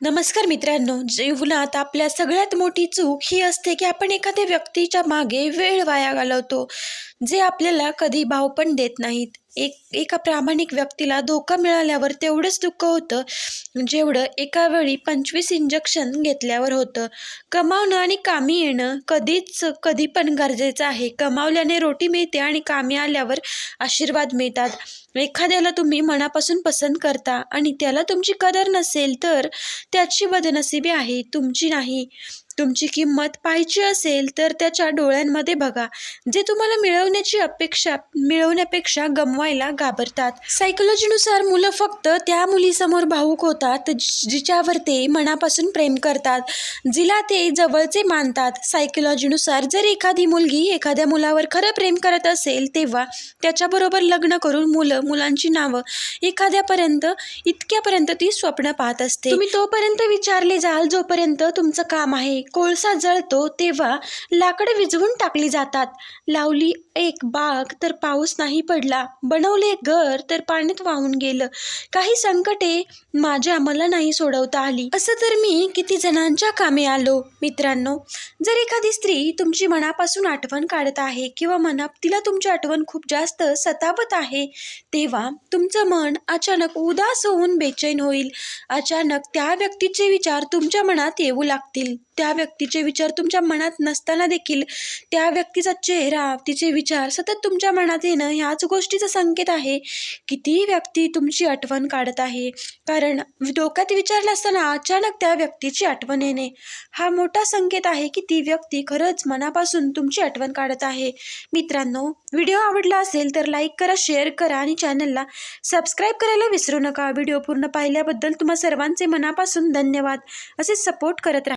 नमस्कार मित्रांनो जीवनात आपल्या सगळ्यात मोठी चूक ही असते की आपण एखाद्या व्यक्तीच्या मागे वेळ वाया घालवतो जे आपल्याला कधी भाव पण देत नाहीत. एक एका प्रामाणिक व्यक्तीला धोका मिळाल्यावर तेवढंच दुःख होतं. जेवढं एका वेळी पंचवीस इंजेक्शन घेतल्यावर होतं. कमावणं आणि कामी येणं कधीच कधी पण गरजेचं आहे. कमावल्याने रोटी मिळते आणि कामी आल्यावर आशीर्वाद मिळतात. एखाद्याला तुम्ही मनापासून पसंत करता आणि त्याला तुमची कदर नसेल तर त्याची बदनसिबी आहे तुमची नाही. तुमची किंमत पाहायची असेल तर त्याच्या डोळ्यांमध्ये बघा. जे तुम्हाला मिळवण्याची अपेक्षा मिळवण्यापेक्षा गमवायला घाबरतात. सायकोलॉजीनुसार मुलं फक्त त्या मुलीसमोर भावूक होतात जि- जिच्यावर ते मनापासून प्रेम करतात जिला ते जवळचे मानतात. सायकोलॉजीनुसार जर एखादी मुलगी एखाद्या मुलावर खरं प्रेम करत असेल तेव्हा त्याच्याबरोबर लग्न करून मुलं मुलांची नावं एखाद्यापर्यंत इतक्यापर्यंत ती स्वप्न पाहत असते. तुम्ही तोपर्यंत विचारले जाल जोपर्यंत तुमचं काम आहे. कोळसा जळतो तेव्हा लाकडं विझवून टाकली जातात. लावली एक बाग तर पाऊस नाही पडला. बनवले घर तर पाण्यात वाहून गेलं. काही संकटे माझ्या मला नाही सोडवता आली. असं तर मी किती जणांच्या कामे आलो. मित्रांनो जर एखादी स्त्री तुमची मनापासून आठवण काढत आहे किंवा मना तिला तुमची आठवण खूप जास्त सतावत आहे तेव्हा तुमचं मन अचानक उदास होऊन बेचैन होईल. अचानक त्या व्यक्तीचे विचार तुमच्या मनात येऊ लागतील. त्या व्यक्तीचे विचार तुमच्या मनात नसताना देखील त्या व्यक्तीचा चेहरा तिचे विचार सतत तुमच्या मनात येणं ह्याच गोष्टीचा संकेत आहे की ती व्यक्ती तुमची आठवण काढत आहे. कारण डोक्यात विचारलं असताना अचानक त्या व्यक्तीची आठवण येणे हा मोठा संकेत आहे की ती व्यक्ती खरंच मनापासून तुमची आठवण काढत आहे. मित्रांनो व्हिडिओ आवडला असेल तर लाईक करा शेअर करा आणि चॅनलला सबस्क्राईब करायला विसरू नका. व्हिडिओ पूर्ण पाहिल्याबद्दल तुम्हा सर्वांचे मनापासून धन्यवाद. असे सपोर्ट करत राहा.